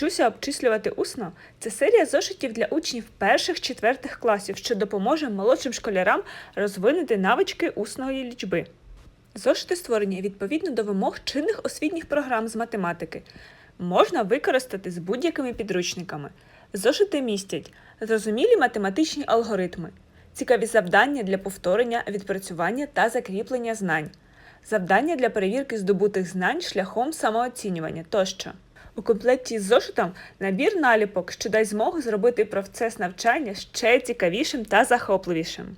Вчуся обчислювати усно це серія зошитів для учнів перших-четвертих класів, що допоможе молодшим школярам розвинути навички усної лічби. Зошити створені відповідно до вимог чинних освітніх програм з математики. Можна використати з будь-якими підручниками. Зошити містять зрозумілі математичні алгоритми, цікаві завдання для повторення, відпрацювання та закріплення знань, завдання для перевірки здобутих знань шляхом самооцінювання тощо. У комплекті з зошитом набір наліпок, що дасть змогу зробити процес навчання ще цікавішим та захопливішим.